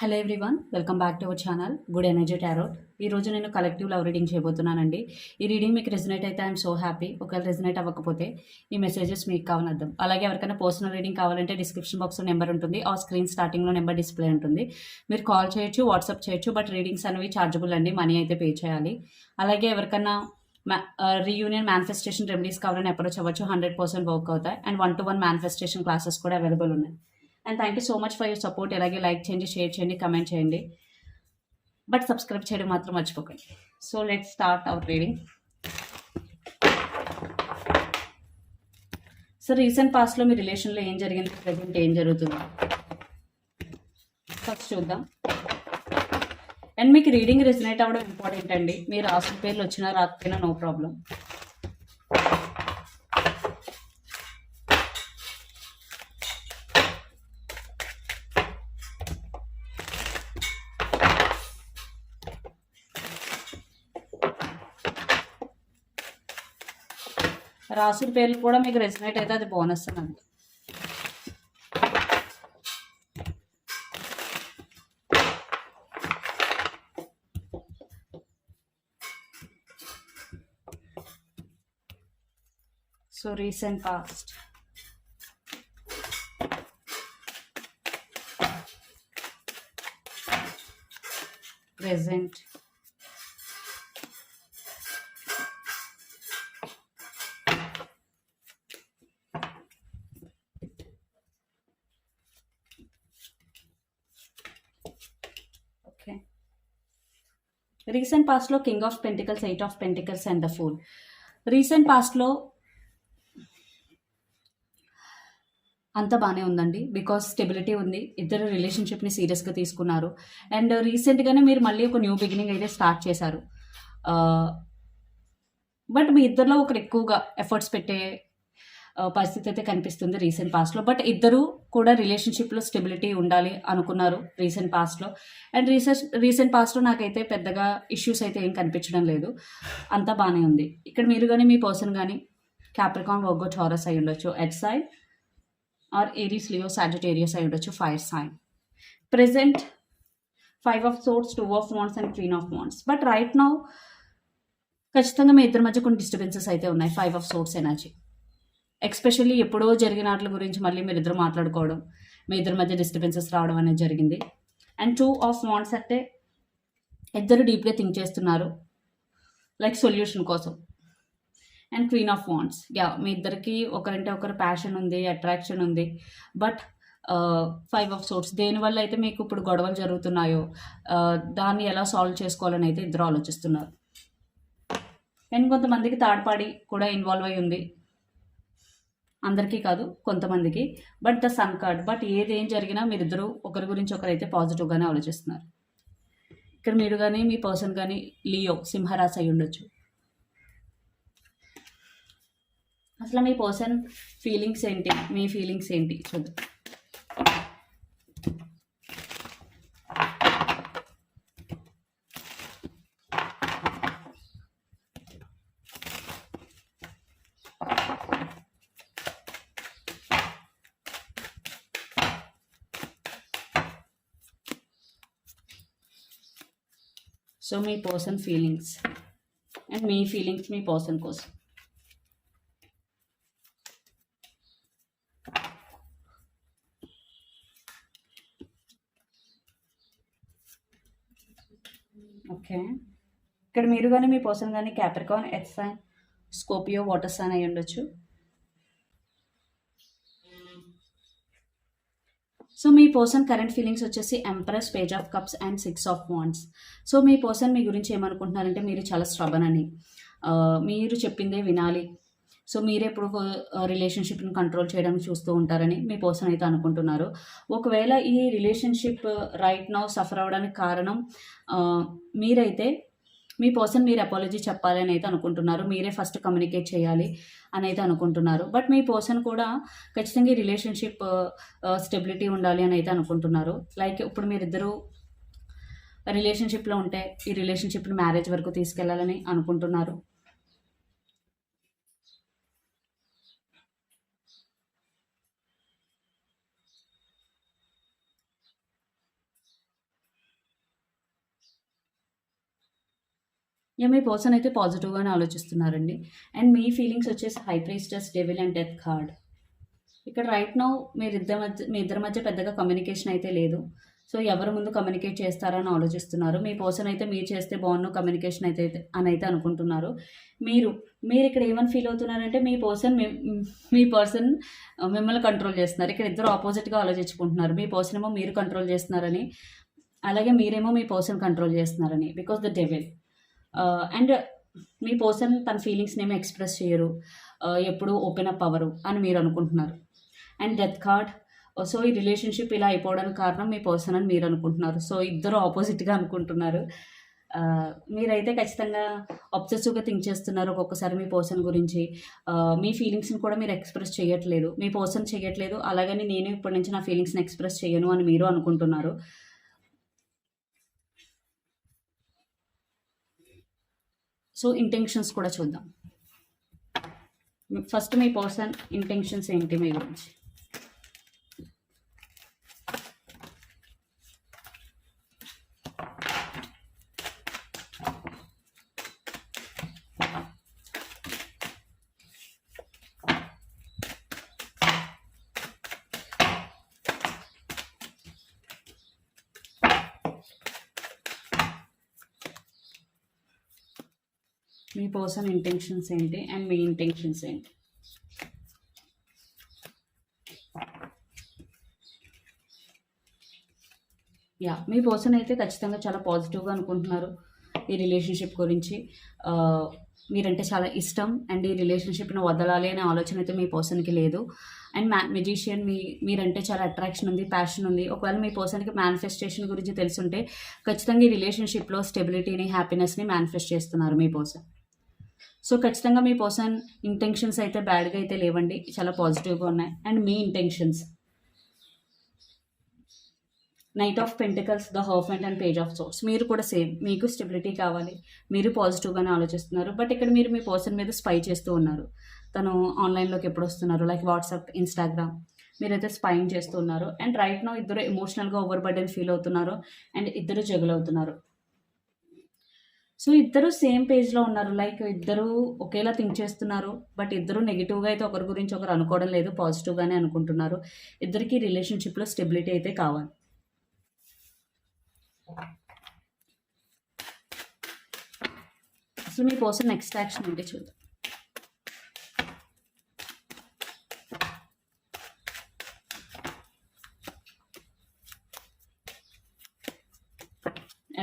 Hello everyone welcome back to our channel good energy tarot ఈ రోజు నేను collective love reading చేయబోతున్నానండి. ఈ reading మీకు రెజినేట్ అయితే ఐఎమ్ సో హ్యాపీ. ఒకవేళ రెజినేట్ అవ్వకపోతే ఈ మెసేజెస్ మీకు కావాలద్దాం అలాగే ఎవరికైనా పర్సనల్ రీడింగ్ కావాలంటే డిస్క్రిప్షన్ బాక్స్లో నెంబర్ ఉంటుంది. ఆ స్క్రీన్ స్టార్టింగ్లో నెంబర్ డిస్ప్లే ఉంటుంది. మీరు కాల్ చేయొచ్చు వాట్సాప్ చేయొచ్చు బట్ రీడింగ్స్ అనేవి ఛార్జబుల్ అండి మనీ అయితే పే చేయాలి. అలాగే ఎవరికైనా రీయూనియన్ మేనిఫెస్టేషన్ రెమెడీస్ కావాలని అప్రోచ్ అవ్వచ్చు. హండ్రెడ్ పర్సెంట్ వర్క్ అవుతాయి. And one to one manifestation classes కూడా అవైలబుల్ ఉన్నాయి. And thank you so much for your support ఎలాగే లైక్ చేయండి షేర్ చేయండి కమెంట్ చేయండి. బట్ సబ్స్క్రైబ్ చేయడం మాత్రం మర్చిపోకండి. So let start our reading so recent పాస్ట్లో మీ రిలేషన్లో ఏం జరిగింది? ప్రజెంట్ ఏం జరుగుతుంది? ఫస్ట్ చూద్దాం. అండ్ మీకు రీడింగ్ రెసినేట్ అవ్వడం ఇంపార్టెంట్ అండి. మీరు రాసిన పేర్లు వచ్చినా రాకపోయినా నో ప్రాబ్లం రాసిన పేర్లు కూడా మీకు రెసినేట్ అయితే అది బోనస్ అండి so recent past present. Recent పాస్ట్లో king of pentacles eight of pentacles and the fool recent పాస్ట్లో అంతా బాగానే ఉందండి. బికాస్ స్టెబిలిటీ ఉంది. ఇద్దరు రిలేషన్షిప్ని సీరియస్గా తీసుకున్నారు. అండ్ రీసెంట్గానే మీరు మళ్ళీ ఒక న్యూ బిగినింగ్ అయితే స్టార్ట్ చేశారు. Uh, బట్ మీ ఇద్దరిలో ఒకరు ఎక్కువగా ఎఫర్ట్స్ పెట్టే పరిస్థితి అయితే కనిపిస్తుంది రీసెంట్ పాస్ట్లో బట్ ఇద్దరు కూడా రిలేషన్షిప్లో స్టెబిలిటీ ఉండాలి అనుకున్నారు రీసెంట్ పాస్ట్లో అండ్ రీసెంట్ రీసెంట్ పాస్ట్లో నాకైతే పెద్దగా ఇష్యూస్ అయితే ఏం కనిపించడం లేదు. అంతా బాగానే ఉంది. ఇక్కడ మీరు కానీ మీ పర్సన్ కానీ క్యాప్రికాన్ వర్గో చౌరస్ అయి ఉండొచ్చు. ఎడ్ sign or Aries Leo Sagittarius అయి ఉండొచ్చు. Fire sign present five of swords two of wands and queen of wands but right now ఖచ్చితంగా మీ ఇద్దరి మధ్య కొన్ని డిస్టర్బెన్సెస్ అయితే ఉన్నాయి. Five of swords energy especially ఎప్పుడో జరిగిన వాటి గురించి మళ్ళీ మీరు ఇద్దరు మాట్లాడుకోవడం మీ ఇద్దరి మధ్య డిస్టర్బెన్సెస్ రావడం అనేది జరిగింది. అండ్ టూ ఆఫ్ వాంట్స్ అంటే ఇద్దరు డీప్గా థింక్ చేస్తున్నారు లైక్ సొల్యూషన్ కోసం. And queen of wands yeah మీ ఇద్దరికి ఒకరంటే ఒకరు ప్యాషన్ ఉంది అట్రాక్షన్ ఉంది బట్ ఫైవ్ ఆఫ్ సోర్స్ దేనివల్ల అయితే మీకు ఇప్పుడు గొడవలు జరుగుతున్నాయో దాన్ని ఎలా సాల్వ్ చేసుకోవాలని అయితే ఇద్దరు ఆలోచిస్తున్నారు. అండ్ కొంతమందికి థర్డ్ పార్టీ కూడా ఇన్వాల్వ్ అయి ఉంది. అందరికీ కాదు కొంతమందికి. But the sun card but ఏది ఏం జరిగినా మీరిద్దరూ ఒకరి గురించి ఒకరైతే పాజిటివ్గానే ఆలోచిస్తున్నారు. ఇక్కడ మీరు కానీ మీ పర్సన్ కానీ లియో సింహరాశి అయి ఉండొచ్చు. అసలు మీ పర్సన్ ఫీలింగ్స్ ఏంటి? మీ ఫీలింగ్స్ ఏంటి? చూద్దాం. సో మీ పర్సన్ ఫీలింగ్స్ అండ్ మీ ఫీలింగ్స్ మీ పర్సన్ కోసం. ఓకే ఇక్కడ మీరు కానీ మీ పర్సన్ కానీ Capricorn earth sign Scorpio water sign అయి ఉండొచ్చు సో మీ పర్సన్ కరెంట్ ఫీలింగ్స్ వచ్చేసి empress page of cups and six of wands so me person మీ గురించి ఏమనుకుంటున్నారంటే మీరు చాలా స్ట్రబన్ అని. మీరు చెప్పిందే వినాలి. సో మీరు ఎప్పుడు రిలేషన్షిప్ని కంట్రోల్ చేయడానికి చూస్తూ ఉంటారని మీ పర్సన్ అయితే అనుకుంటున్నారు. ఒకవేళ ఈ రిలేషన్షిప్ రైట్ నౌ సఫర్ అవ్వడానికి కారణం మీరైతే మీ పర్సన్ మీరు అపాలజీ చెప్పాలి అని అయితే అనుకుంటున్నారు. మీరే ఫస్ట్ కమ్యూనికేట్ చేయాలి అని అయితే అనుకుంటున్నారు. బట్ మీ పర్సన్ కూడా ఖచ్చితంగా రిలేషన్షిప్ స్టెబిలిటీ uh, ఉండాలి అని అయితే అనుకుంటున్నారు. లైక్ ఇప్పుడు మీరిద్దరూ రిలేషన్షిప్లో ఉంటే ఈ రిలేషన్షిప్ని మ్యారేజ్ వరకు తీసుకెళ్ళాలని అనుకుంటున్నారు. యా మీ పర్సన్ అయితే పాజిటివ్గానే ఆలోచిస్తున్నారండి. అండ్ మీ ఫీలింగ్స్ వచ్చేసి high priestess devil and death card ఇక్కడ రైట్ నౌ మీరిద్దరి మధ్య మీ ఇద్దరి మధ్య పెద్దగా కమ్యూనికేషన్ అయితే లేదు. సో ఎవరి ముందు కమ్యూనికేట్ చేస్తారని ఆలోచిస్తున్నారు. మీ పర్సన్ అయితే మీరు చేస్తే బాగున్న కమ్యూనికేషన్ అయితే అని అయితే అనుకుంటున్నారు. మీరు మీరు ఇక్కడ ఏమని ఫీల్ అవుతున్నారంటే మీ పర్సన్ మీ పర్సన్ uh, మిమ్మల్ని కంట్రోల్ చేస్తున్నారు. ఇక్కడ ఇద్దరు ఆపోజిట్గా ఆలోచించుకుంటున్నారు. మీ పర్సన్ ఏమో మీరు కంట్రోల్ చేస్తున్నారని అలాగే మీరేమో మీ పర్సన్ కంట్రోల్ చేస్తున్నారని. Because the devil Uh, and uh, మీ పర్సన్ తన ఫీలింగ్స్ని ఏమి ఎక్స్ప్రెస్ చేయరు. Uh, ఎప్పుడు ఓపెన్ అప్ అవ్వరు అని మీరు అనుకుంటున్నారు. అండ్ డెత్ కార్డ్ సో ఈ రిలేషన్షిప్ ఇలా అయిపోవడానికి కారణం మీ పర్సన్ అని మీరు అనుకుంటున్నారు. సో ఇద్దరు ఆపోజిట్గా అనుకుంటున్నారు. మీరైతే ఖచ్చితంగా అబ్సెసివ్గా థింక్ చేస్తున్నారు ఒక్కొక్కసారి మీ పర్సన్ గురించి. మీ ఫీలింగ్స్ని కూడా మీరు ఎక్స్ప్రెస్ చేయట్లేదు. మీ పర్సన్ చేయట్లేదు. అలాగని నేను ఇప్పటి నుంచి నా ఫీలింగ్స్ని ఎక్స్ప్రెస్ చేయను అని మీరు అనుకుంటున్నారు. సో ఇంటెన్షన్స్ కూడా చూద్దాం. ఫస్ట్ మీ పర్సన్ ఇంటెన్షన్స్ ఏంటి మీ గురించి? మీ పర్సన్ ఇంటెన్షన్స్ ఏంటి అండ్ మీ ఇంటెన్షన్స్ ఏంటి? యా మీ పర్సన్ అయితే ఖచ్చితంగా చాలా పాజిటివ్గా అనుకుంటున్నారు ఈ రిలేషన్షిప్ గురించి. మీరంటే చాలా ఇష్టం అండ్ ఈ రిలేషన్షిప్ని వదలాలి అనే ఆలోచన అయితే మీ పర్సన్కి లేదు. అండ్ మ్యా మెజిషియన్ మీ మీరంటే చాలా అట్రాక్షన్ ఉంది ప్యాషన్ ఉంది. ఒకవేళ మీ పర్సన్కి మేనిఫెస్టేషన్ గురించి తెలుసుంటే ఖచ్చితంగా ఈ రిలేషన్షిప్లో స్టెబిలిటీని హ్యాపీనెస్ని మేనిఫెస్ట్ చేస్తున్నారు మీ పర్సన్. సో ఖచ్చితంగా మీ పర్సన్ ఇంటెన్షన్స్ అయితే బ్యాడ్గా అయితే లేవండి. చాలా పాజిటివ్గా ఉన్నాయి. And me intentions. Knight of pentacles the hierophant and page of swords మీరు కూడా సేమ్. మీకు స్టెబిలిటీ కావాలి. మీరు పాజిటివ్గానే ఆలోచిస్తున్నారు. బట్ ఇక్కడ మీరు మీ పర్సన్ మీద స్పై చేస్తూ ఉన్నారు. తను ఆన్లైన్లోకి ఎప్పుడు వస్తున్నారు? Like WhatsApp Instagram. మీరైతే స్పైన్ చేస్తూ ఉన్నారు. అండ్ రైట్ నో ఇద్దరు ఎమోషనల్గా ఓవర్ బర్డెన్ ఫీల్ అవుతున్నారు. అండ్ ఇద్దరు జగులు అవుతున్నారు సో ఇద్దరు సేమ్ పేజ్లో ఉన్నారు. లైక్ ఇద్దరు ఒకేలా థింక్ చేస్తున్నారు. బట్ ఇద్దరు నెగిటివ్గా అయితే ఒకరి గురించి ఒకరు అనుకోవడం లేదు. పాజిటివ్గానే అనుకుంటున్నారు. ఇద్దరికి రిలేషన్షిప్లో స్టెబిలిటీ అయితే కావాలి. అసలు మీ పర్సన్ నెక్స్ట్ యాక్షన్ ఏంటి చూద్దాం.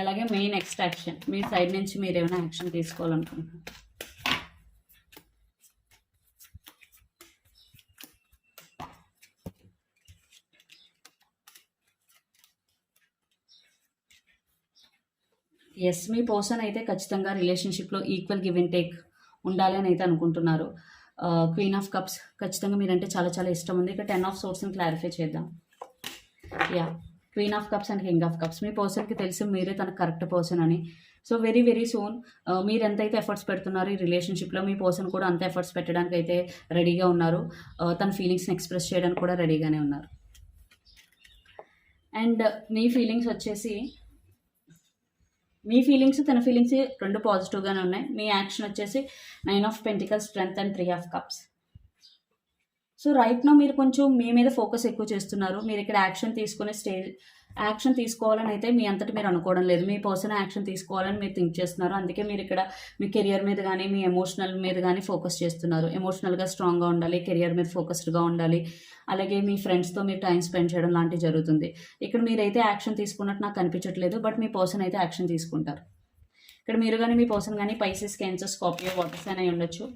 అలాగే మీ నెక్స్ట్ యాక్షన్ మీ సైడ్ నుంచి మీరు ఏమైనా యాక్షన్ తీసుకోవాలనుకుంటున్నారు? ఎస్ మీ పర్సన్ అయితే ఖచ్చితంగా రిలేషన్షిప్లో ఈక్వల్ గివ్ అండ్ టేక్ ఉండాలి అని అయితే అనుకుంటున్నారు. క్వీన్ ఆఫ్ కప్స్ ఖచ్చితంగా మీరంటే చాలా చాలా ఇష్టం ఉంది. ఇక టెన్ ఆఫ్ సోర్స్ని క్లారిఫై చేద్దాం. Yeah queen of cups and king of cups మీ పర్సన్కి తెలుసు మీరే తన కరెక్ట్ పర్సన్ అని. సో వెరీ వెరీ సూన్ మీరు ఎంతైతే ఎఫర్ట్స్ పెడుతున్నారో ఈ రిలేషన్షిప్లో మీ పర్సన్ కూడా అంత ఎఫర్ట్స్ పెట్టడానికి అయితే రెడీగా ఉన్నారు తన ఫీలింగ్స్ని ఎక్స్ప్రెస్ చేయడానికి కూడా రెడీగానే ఉన్నారు. అండ్ మీ ఫీలింగ్స్ వచ్చేసి మీ ఫీలింగ్స్ తన ఫీలింగ్స్ రెండు పాజిటివ్గానే ఉన్నాయి. మీ యాక్షన్ వచ్చేసి nine of pentacle strength and three of cups so right now మీరు కొంచెం మీ మీద ఫోకస్ ఎక్కువ చేస్తున్నారు. మీరు ఇక్కడ యాక్షన్ తీసుకునే స్టేజ్ యాక్షన్ తీసుకోవాలని అయితే మీ అంతటి మీరు అనుకోవడం లేదు. మీ పర్సన్ యాక్షన్ తీసుకోవాలని మీరు థింక్ చేస్తున్నారు. అందుకే మీరు ఇక్కడ మీ కెరియర్ మీద కానీ మీ ఎమోషనల్ మీద కానీ ఫోకస్ చేస్తున్నారు. ఎమోషనల్గా స్ట్రాంగ్గా ఉండాలి కెరియర్ మీద ఫోకస్డ్గా ఉండాలి. అలాగే మీ ఫ్రెండ్స్తో మీరు టైం స్పెండ్ చేయడం లాంటివి జరుగుతుంది. ఇక్కడ మీరైతే యాక్షన్ తీసుకున్నట్టు నాకు కనిపించట్లేదు బట్ మీ పర్సన్ అయితే యాక్షన్ తీసుకుంటారు. ఇక్కడ మీరు కానీ మీ పర్సన్ కానీ పైసెస్ క్యాన్సర్ స్కార్పియో వాటర్స్ అని అయి ఉండొచ్చు.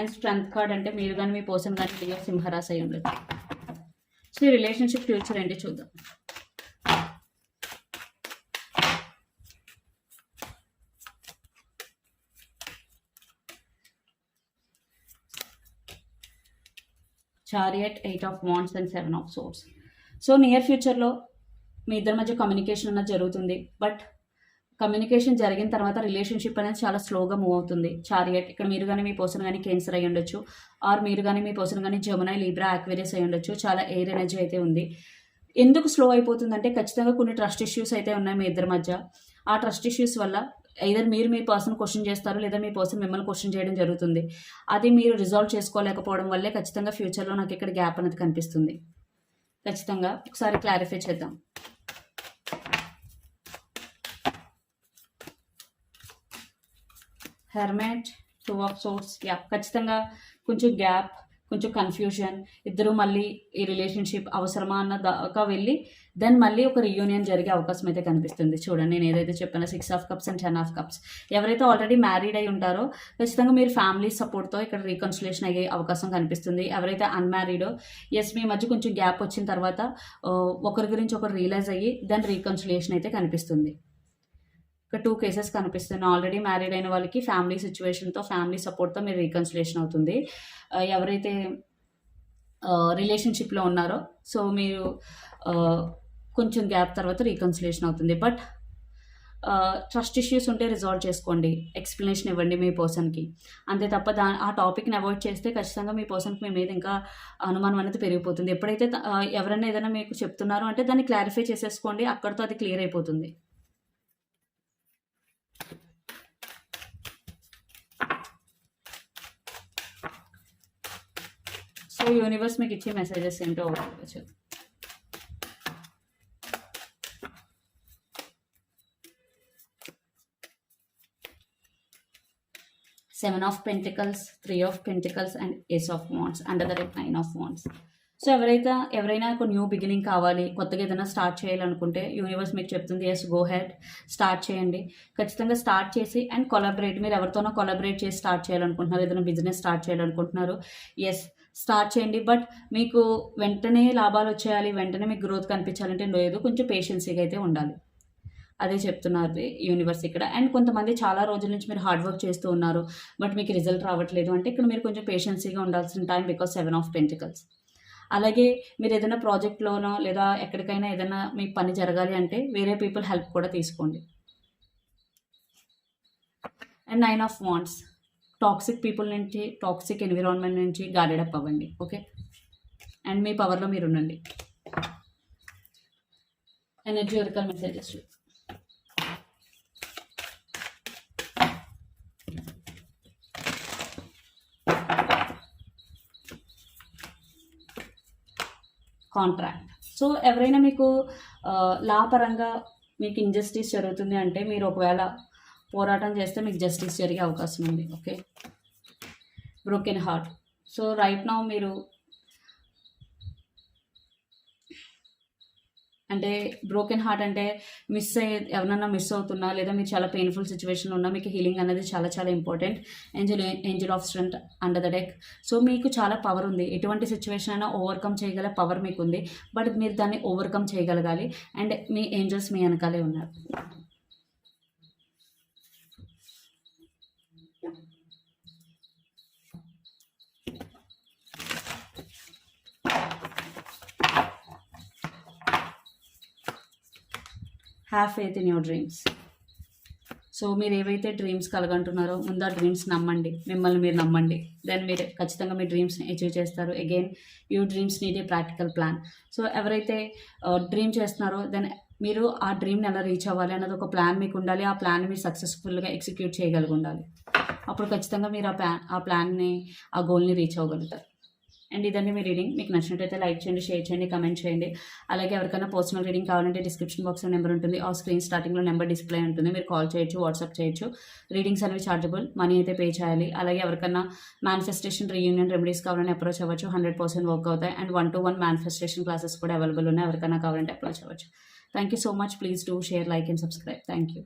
అండ్ స్ట్రెంత్ కార్డ్ అంటే మీరు కానీ మీ పర్సన్ కానీ లియో సింహరాశి అయి ఉండదు సో ఈ రిలేషన్షిప్ ఫ్యూచర్ ఏంటి చూద్దాం. Chariot eight of wands and seven of swords so near ఫ్యూచర్లో మీ ఇద్దరి మధ్య కమ్యూనికేషన్ అన్నది జరుగుతుంది. బట్ కమ్యూనికేషన్ జరిగిన తర్వాత రిలేషన్షిప్ అనేది చాలా స్లోగా మూవ్ అవుతుంది. చారియట్ ఇక్కడ మీరు కానీ మీ పర్సన్ కానీ క్యాన్సర్ అయ్యి ఉండొచ్చు. ఆర్ మీరు కానీ మీ పర్సన్ కానీ జమునై లీబ్రా యాక్వేరియస్ అయ్యి ఉండొచ్చు. చాలా ఎయిర్ ఎనర్జీ అయితే ఉంది. ఎందుకు స్లో అయిపోతుందంటే ఖచ్చితంగా కొన్ని ట్రస్ట్ ఇష్యూస్ అయితే ఉన్నాయి మీ ఇద్దరి మధ్య. ఆ ట్రస్ట్ ఇష్యూస్ వల్ల either మీరు మీ పర్సన్ క్వశ్చన్ చేస్తారు లేదా మీ పర్సన్ మిమ్మల్ని క్వశ్చన్ చేయడం జరుగుతుంది. అది మీరు రిజాల్వ్ చేసుకోలేకపోవడం వల్లే ఖచ్చితంగా ఫ్యూచర్లో నాకు ఇక్కడ గ్యాప్ అనేది కనిపిస్తుంది. ఖచ్చితంగా ఒకసారి క్లారిఫై చేద్దాం. Hermit two of swords yeah ఖచ్చితంగా కొంచెం గ్యాప్ కొంచెం కన్ఫ్యూజన్ ఇద్దరు మళ్ళీ ఈ రిలేషన్షిప్ అవసరమా అన్న దాకా వెళ్ళి దెన్ మళ్ళీ ఒక రియూనియన్ జరిగే అవకాశం అయితే కనిపిస్తుంది. చూడండి నేను ఏదైతే చెప్పానో six of cups and ten of cups ఎవరైతే ఆల్రెడీ మ్యారీడ్ అయి ఉంటారో ఖచ్చితంగా మీరు ఫ్యామిలీ సపోర్ట్తో ఇక్కడ రీకన్సిలేషన్ అయ్యే అవకాశం కనిపిస్తుంది. ఎవరైతే అన్మ్యారీడో ఎస్ మీ మధ్య కొంచెం గ్యాప్ వచ్చిన తర్వాత ఒకరి గురించి ఒకరు రియలైజ్ అయ్యి దెన్ రీకన్సిలేషన్ అయితే కనిపిస్తుంది. ఒక టూ కేసెస్ కనిపిస్తున్నాయి. ఆల్రెడీ మ్యారీడ్ అయిన వాళ్ళకి ఫ్యామిలీ సిచ్యువేషన్తో ఫ్యామిలీ సపోర్ట్తో మీరు రీకన్సిలేషన్ అవుతుంది. ఎవరైతే రిలేషన్షిప్లో ఉన్నారో సో మీరు కొంచెం గ్యాప్ తర్వాత రీకన్సిలేషన్ అవుతుంది. బట్ ట్రస్ట్ ఇష్యూస్ ఉంటే రిజాల్వ్ చేసుకోండి. ఎక్స్ప్లెనేషన్ ఇవ్వండి మీ పర్సన్కి అంతే తప్ప దా ఆ టాపిక్ని అవాయిడ్ చేస్తే ఖచ్చితంగా మీ పర్సన్కి మీ మీద ఇంకా అనుమానం అనేది పెరిగిపోతుంది. ఎప్పుడైతే ఎవరైనా ఏదైనా మీకు చెప్తున్నారో అంటే దాన్ని క్లారిఫై చేసేసుకోండి. అక్కడితో అది క్లియర్ అయిపోతుంది. సో యూనివర్స్ మీకు ఇచ్చే మెసేజెస్ ఏంటో ఒకటి seven of pentacles three of pentacles and ace of wands under the red nine of wands so ఎవరైతే ఎవరైనా ఒక న్యూ బిగినింగ్ కావాలి కొత్తగా ఏదైనా స్టార్ట్ చేయాలనుకుంటే యూనివర్స్ మీకు చెప్తుంది ఎస్ గో హెడ్ స్టార్ట్ చేయండి. ఖచ్చితంగా స్టార్ట్ చేసి అండ్ కొలాబరేట్ మీరు ఎవరితోనో కొలాబరేట్ చేసి స్టార్ట్ చేయాలనుకుంటున్నారు ఏదైనా బిజినెస్ స్టార్ట్ చేయాలనుకుంటున్నారు. ఎస్ స్టార్ట్ చేయండి. బట్ మీకు వెంటనే లాభాలు వచ్చేయాలి వెంటనే మీకు గ్రోత్ కనిపించాలంటే లేదు కొంచెం పేషెన్సీగా అయితే ఉండాలి. అదే చెప్తున్నారు యూనివర్స్ ఇక్కడ. అండ్ కొంతమంది చాలా రోజుల నుంచి మీరు హార్డ్ వర్క్ చేస్తూ ఉన్నారు బట్ మీకు రిజల్ట్ రావట్లేదు. అంటే ఇక్కడ మీరు కొంచెం పేషెన్సీగా ఉండాల్సిన time because seven of pentacles అలాగే మీరు ఏదైనా ప్రాజెక్ట్లోనో లేదా ఎక్కడికైనా ఏదైనా మీ పని జరగాలి అంటే వేరే పీపుల్ హెల్ప్ కూడా తీసుకోండి. And nine of wands toxic people నుంచి టాక్సిక్ ఎన్విరాన్మెంట్ నుంచి గార్డెడ్ అప్ అవ్వండి ఓకే అండ్ మీ పవర్లో మీరు ఉండండి. Energy oracle messages contract so ఎవరైనా మీకు లాపరంగా లా పరంగా మీకు ఇంజస్టిస్ జరుగుతుంది అంటే మీరు ఒకవేళ పోరాటం చేస్తే మీకు జస్టిస్ జరిగే అవకాశం ఉంది okay broken heart so right now మీరు అంటే బ్రోకెన్ హార్ట్ అంటే మిస్ అయ్యే ఎవరన్నా మిస్ అవుతున్నా లేదా మీరు చాలా పెయిన్ఫుల్ సిచ్యువేషన్లో ఉన్నా మీకు హీలింగ్ అనేది చాలా చాలా important angel angel of strength under the deck so మీకు చాలా పవర్ ఉంది. ఎటువంటి సిచ్యువేషన్ అయినా ఓవర్కమ్ చేయగల పవర్ మీకు ఉంది బట్ మీరు దాన్ని ఓవర్కమ్ చేయగలగాలి. అండ్ మీ ఏంజల్స్ మీ వెనకాలే ఉన్నారు. Have faith in your dreams so మీరు ఏవైతే డ్రీమ్స్ కలగంటున్నారో ముందు ఆ డ్రీమ్స్ నమ్మండి. మిమ్మల్ని మీరు నమ్మండి. దెన్ మీరు ఖచ్చితంగా మీ డ్రీమ్స్ని అచీవ్ చేస్తారు. Again you dreams need a practical plan so ఎవరైతే uh, డ్రీమ్ చేస్తున్నారో దెన్ మీరు ఆ డ్రీమ్ని ఎలా రీచ్ అవ్వాలి అన్నది ఒక ప్లాన్ మీకు ఉండాలి. ఆ ప్లాన్ మీరు సక్సెస్ఫుల్గా ఎగ్జిక్యూట్ చేయగలిగి ఉండాలి. అప్పుడు ఖచ్చితంగా మీరు ఆ ప్లాన్ ఆ ప్లాన్ని ఆ గోల్ని రీచ్ అవ్వగలుగుతారు. అండ్ ఇదండి మీ రీడింగ్. మీకు నచ్చినట్టయితే లైక్ చేయండి షేర్ చేయండి కమెంట్ చేయండి. అలాగే ఎవరికైనా పర్సనల్ రీడింగ్ కావాలంటే డిస్క్రిప్షన్ బాక్స్లో నెంబర్ ఉంటుంది. ఆ స్క్రీన్ స్టార్టింగ్లో నెంబర్ డిస్ప్లే ఉంటుంది. మీరు కాల్ చేయొచ్చు వాట్సాప్ చేయొచ్చు. రీడింగ్స్ అనేవి చార్జబుల్ మనీ అయితే పే చేయాలి. అలాగే ఎవరికైనా మేనిఫెస్టేషన్ రీయూనియన్ రెమెడీస్ కావాలని అప్రోచ్ అవ్వచ్చు. హండ్రెడ్ పర్సెంట్ వర్క్ అవుతాయి. And one to one manifestation classes కూడా అవైలబుల్ ఉన్నాయి. ఎవరికైనా కావాలంటే అప్రోచ్ అవ్వచ్చు thank you so much please do share like and subscribe thank you